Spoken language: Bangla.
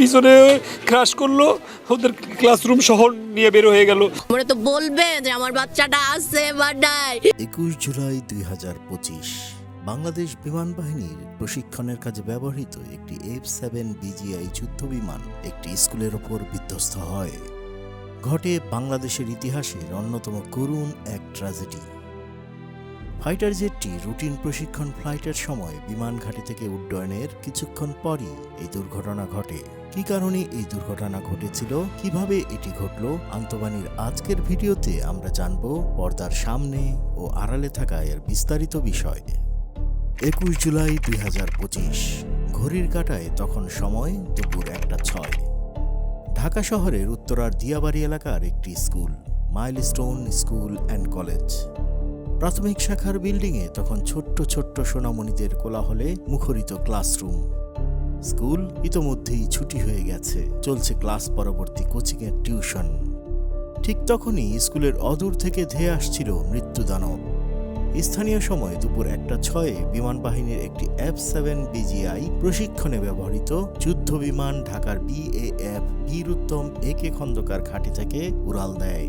পিছনে ক্রাশ করল ওদের ক্লাসরুম শহর নিয়ে বের হয়ে গেল। মনে তো বলবে যে আমার বাচ্চাটা আছে বা নাই। একুশ জুলাই দুই হাজার পঁচিশ বাংলাদেশ বিমান বাহিনীর প্রশিক্ষণের কাজে ব্যবহৃত একটি এফ সেভেন বিজিআই যুদ্ধ বিমান একটি স্কুলের ওপর বিধ্বস্ত হয়। ঘটে বাংলাদেশের ইতিহাসের অন্যতম করুণ এক ট্র্যাজেডি ফাইটার জেটটি রুটিন প্রশিক্ষণ ফ্লাইটের সময় বিমান ঘাঁটি থেকে উড্ডয়নের কিছুক্ষণ পরই এই দুর্ঘটনা ঘটে। কী কারণে এই দুর্ঘটনা ঘটেছিল? কীভাবে এটি ঘটল? আন্তবাণীর আজকের ভিডিওতে আমরা জানব পর্দার সামনে ও আড়ালে থাকা এর বিস্তারিত বিষয়। একুশ জুলাই দুই হাজার পঁচিশ, ঘড়ির কাটায় তখন সময় দুপুর একটা ছয়। ঢাকা শহরের উত্তরার দিয়াবাড়ি এলাকার একটি school, Milestone school and college. প্রাথমিক শাখার বিল্ডিংয়ে তখন ছোট্ট ছোট্ট সোনামণিদের কোলাহলে মুখরিত ক্লাসরুম। স্কুল ইতোমধ্যেই ছুটি হয়ে গেছে, চলছে ক্লাস পরবর্তী কোচিংয়ের টিউশন। ঠিক তখনই স্কুলের অদূর থেকে ধেয়ে আসছিল মৃত্যুদানব। স্থানীয় সময় দুপুর একটা ছয়ে বিমান বাহিনীর একটি এফ সেভেন বিজিআই প্রশিক্ষণে ব্যবহৃত যুদ্ধ বিমান ঢাকার BAF Biruttom A K Khandaker ঘাঁটি থেকে উড়াল দেয়।